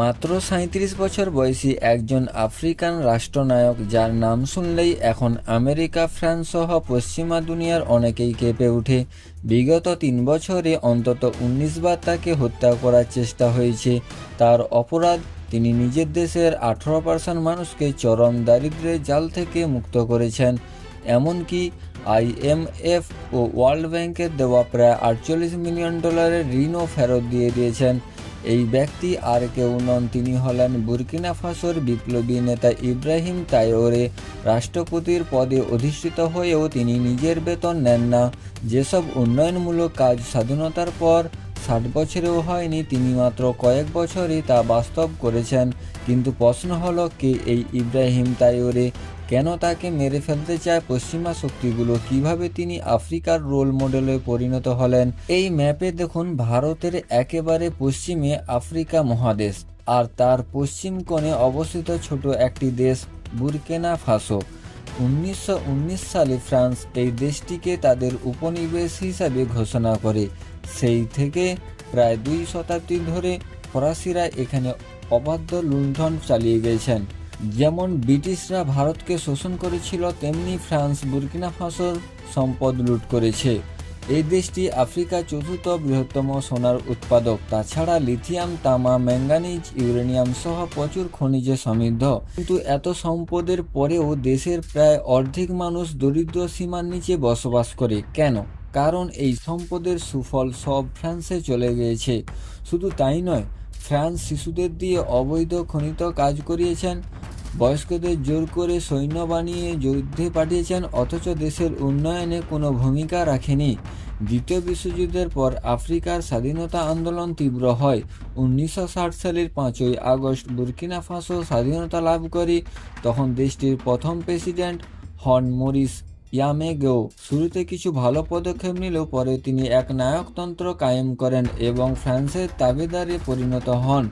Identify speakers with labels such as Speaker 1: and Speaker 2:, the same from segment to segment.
Speaker 1: মাত্র সাঁত্রিশ বছর বয়সী একজন আফ্রিকান রাষ্ট্রনায়ক যার নাম শুনলেই এখন আমেরিকা, ফ্রান্স সহ পশ্চিমা দুনিয়ার অনেকেই কেঁপে ওঠে। বিগত তিন বছরে অন্তত উনিশ বার তাকে হত্যা করার চেষ্টা হয়েছে। তার অপরাধ, তিনি নিজের দেশের আঠারো পার্সেন্ট মানুষকে চরম দারিদ্র্যের জাল থেকে মুক্ত করেছেন। এমনকি আইএমএফ ও ওয়ার্ল্ড ব্যাংকের দেওয়া প্রায় আটচল্লিশ মিলিয়ন ডলারের ঋণও ফেরত দিয়ে দিয়েছেন। এই ব্যক্তি আর কেউ নন। তিনি হলেন বুরকিনা ফাসোর বিপ্লবী নেতা ইব্রাহিম তাইওরে রাষ্ট্রপতির পদে অধিষ্ঠিত হয়েও তিনি নিজের বেতন নেন না। যেসব উন্নয়নমূলক কাজ স্বাধীনতার পর ষাট বছরেও হয়নি, তিনি মাত্র কয়েক বছরই তা বাস্তব করেছেন। কিন্তু প্রশ্ন হলো, কে এই ইব্রাহিম তাইওরে কেন তাকে মেরে ফেলতে চায় পশ্চিমা শক্তিগুলো? কীভাবে তিনি আফ্রিকার রোল মডেলে পরিণত হলেন? এই ম্যাপে দেখুন, ভারতের একেবারে পশ্চিমে আফ্রিকা মহাদেশ আর তার পশ্চিম কোণে অবস্থিত ছোট একটি দেশ, বুরকেনা ফাসো। উনিশশো উনিশ সালে ফ্রান্স এই দেশটিকে তাদের উপনিবেশ হিসাবে ঘোষণা করে। সেই থেকে প্রায় দুই শতাব্দী ধরে ফরাসিরা এখানে অবাধ্য লুণ্ঠন চালিয়ে গেছেন। যেমন ব্রিটিশরা ভারতকে শোষণ করেছিল, তেমনি ফ্রান্স বুরকিনা ফাসোর সম্পদ লুট করেছে। এই দেশটি আফ্রিকার চতুর্থ বৃহত্তম সোনার উৎপাদক। তাছাড়া লিথিয়াম, তামা ম্যাঙ্গানিজ ইউরেনিয়াম সহ প্রচুর খনিজে সমৃদ্ধ। কিন্তু এত সম্পদের পরেও দেশের প্রায় অর্ধেক মানুষ দরিদ্র সীমার নিচে বসবাস করে। কেন? কারণ এই সম্পদের সুফল সব ফ্রান্সে চলে গিয়েছে। শুধু তাই নয়, ফ্রান্স শিশুদের দিয়ে অবৈধ খনিত কাজ করিয়েছেন। বয়স্কদের জোর করে সৈন্য বানিয়ে যুদ্ধে পাঠিয়েছেন, অথচ দেশের উন্নয়নে কোনো ভূমিকা রাখেনি। দ্বিতীয় বিশ্বযুদ্ধের পর আফ্রিকার স্বাধীনতা আন্দোলন তীব্র হয়। উনিশশো ষাট সালের পাঁচই আগস্ট বুরকিনা ফাঁসো স্বাধীনতা লাভ করে। তখন দেশটির প্রথম প্রেসিডেন্ট হন মরিস ইয়ামেগেও শুরুতে কিছু ভালো পদক্ষেপ নিলেও পরে তিনি এক নায়কতন্ত্র কায়েম করেন এবং ফ্রান্সের তাবেদারে পরিণত হন।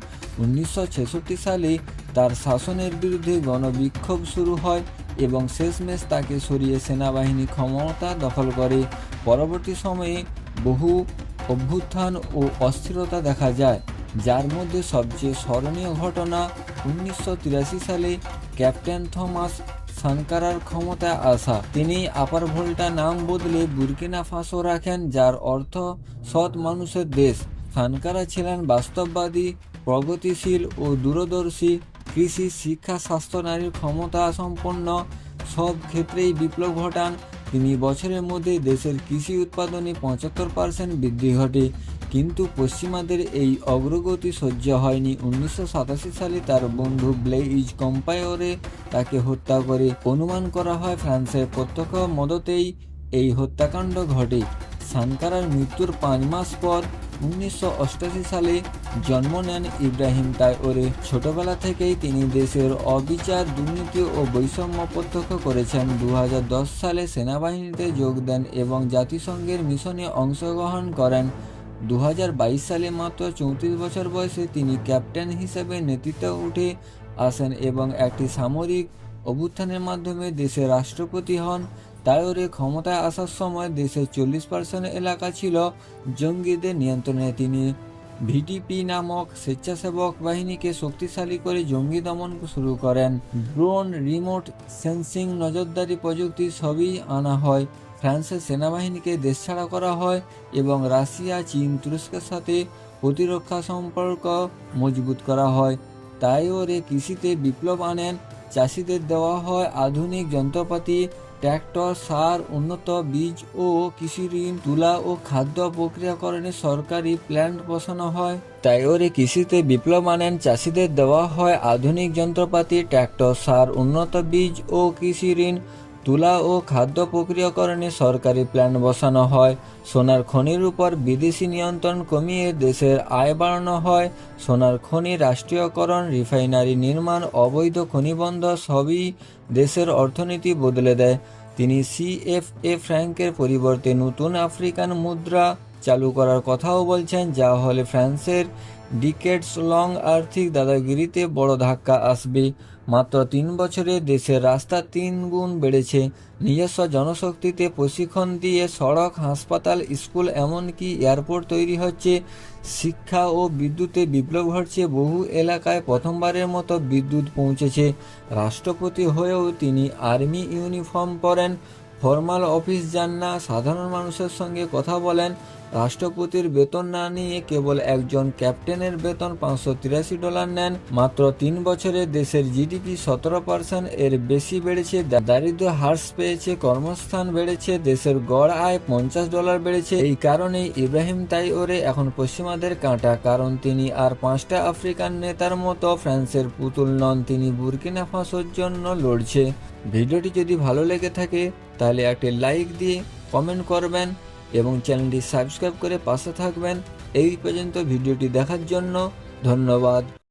Speaker 1: উনিশশো ছেষট্টি সালে তার শাসনের বিরুদ্ধে গণবিক্ষোভ শুরু হয় এবং শেষমেশ তাকে সরিয়ে সেনাবাহিনী ক্ষমতা দখল করে। পরবর্তী সময়ে বহু অভ্যুত্থান ও অস্থিরতা দেখা যায়, যার মধ্যে সবচেয়ে স্মরণীয় ঘটনা উনিশশো তিরাশি সালে ক্যাপ্টেন থমাস সানকারার ক্ষমতা আসা। তিনি আপার ভোল্টা নাম বদলে বুরকিনা ফাসো রাখেন, যার অর্থ সৎ মানুষের দেশ। সানকারা ছিলেন বাস্তববাদী, প্রগতিশীল ও দূরদর্শী, কৃষি, শিক্ষা, স্বাস্থ্য, নারীর ক্ষমতা সম্পন্ন। সব ক্ষেত্রেই বিপ্লব ঘটান। তিনি বছরের মধ্যে দেশের কৃষি উৎপাদনে পঁচাত্তর পার্সেন্ট বৃদ্ধি ঘটে। কিন্তু পশ্চিমাদের এই অগ্রগতি সহ্য হয়নি। উনিশশো সাতাশি সালে তার বন্ধু ব্লেইজ কম্পায়োরে তাকে হত্যা করে অনুমান করা হয়, ফ্রান্সের প্রত্যক্ষ মদতেই এই হত্যাকাণ্ড ঘটে। সানকারার মৃত্যুর পাঁচ মাস পর উনিশশো সালে জন্ম নেন ইব্রাহিম তাইওরে ছোটবেলা থেকেই তিনি দেশের অবিচার, দুর্নীতি ও বৈষম্য প্রত্যক্ষ করেছেন। দু হাজার দশ সালে সেনাবাহিনীতে যোগ দেন এবং জাতিসংঘের মিশনে অংশগ্রহণ করেন। দু হাজার বাইশ সালে মাত্র চৌত্রিশ বছর বয়সে তিনি ক্যাপ্টেন হিসেবে নেতৃত্ব উঠে আসেন এবং একটি সামরিক অভ্যুত্থানের মাধ্যমে দেশের রাষ্ট্রপতি হন। তাইওরে ক্ষমতায় আসার সময় দেশের চল্লিশ পার্সেন্ট এলাকা ছিল জঙ্গিদের নিয়ন্ত্রণে। তিনি ভিডিপি নামক স্বেচ্ছাসেবক বাহিনীকে শক্তিশালী করে জঙ্গি দমন শুরু করেন। ড্রোন, রিমোট সেন্সিং, নজরদারি প্রযুক্তি সবই আনা হয়। ফ্রান্সের সেনাবাহিনীকে দেশছাড়া করা হয় এবং রাশিয়া, চীন, তুরস্কের সাথে প্রতিরক্ষা সম্পর্ক মজবুত করা হয়। তাই ওরে কৃষিতে বিপ্লব আনেন। চাষিদের দেওয়া হয় আধুনিক যন্ত্রপাতি, ট্র্যাক্টর, সার, উন্নত বীজ ও কৃষি ঋণ, তুলা ও খাদ্য প্রক্রিয়াকরণে সরকারি প্ল্যান্ট বসানো হয়। তাই ওরে কৃষিতে বিপ্লব আনেন। চাষিদের দেওয়া হয় আধুনিক যন্ত্রপাতি, ট্র্যাক্টর, সার, উন্নত বীজ ও কৃষি ঋণ। তুলা ও খাদ্য প্রক্রিয়াকরণে সরকারি প্ল্যান বসানো হয়। সোনার খনির উপর বিদেশি নিয়ন্ত্রণ কমিয়ে দেশের আয় বাড়ানো হয়। সোনার খনি রাষ্ট্রীয়করণ, রিফাইনারি নির্মাণ, অবৈধ খনিবন্ধ সবই দেশের অর্থনীতি বদলে দেয়। তিনি সিএফএ ফ্র্যাঙ্কের পরিবর্তে নতুন আফ্রিকান মুদ্রা চালু করার কথাও বলছেন, যা হলে ফ্রান্সের ডিকেটস লং আর্থিক দাদাগিরিতে বড় ধাক্কা আসবে। মাত্র তিন বছরে দেশের রাস্তা তিন গুণ বেড়েছে। নিজস্ব জনশক্তিতে প্রশিক্ষণ দিয়ে সড়ক, হাসপাতাল, স্কুল, এমনকি এয়ারপোর্ট তৈরি হচ্ছে। শিক্ষা ও বিদ্যুতে বিপ্লব ঘটছে। বহু এলাকায় প্রথমবারের মতো বিদ্যুৎ পৌঁছেছে। রাষ্ট্রপতি হয়েও তিনি আর্মি ইউনিফর্ম পরেন। ফর্মাল অফিস যান না। সাধারণ মানুষের সঙ্গে কথা বলেন। রাষ্ট্রপতির বেতন না নিয়ে কেবল একজন ক্যাপ্টেনের বেতন পাঁচশো তিরাশি ডলার নেন। মাত্র তিন বছরে দেশের জিডিপি সতেরো পার্সেন্ট এর বেশি বেড়েছে দারিদ্র হ্রাস পেয়েছে, কর্মস্থান বেড়েছে, দেশের গড় আয় পঞ্চাশ ডলার বেড়েছে। এই কারণেই ইব্রাহিম তাইওরে এখন পশ্চিমাদের কাঁটা, কারণ তিনি আর পাঁচটা আফ্রিকান নেতার মতো ফ্রান্সের পুতুল নন, তিনি বুরকিনা ফাসোর জন্য লড়ছে। ভিডিওটি যদি ভালো লেগে থাকে, তাহলে একটি লাইক দিয়ে কমেন্ট করবেন। এবং চ্যানেলটি সাবস্ক্রাইব করে পাশে থাকবেন। এই পর্যন্ত ভিডিওটি দেখার জন্য ধন্যবাদ।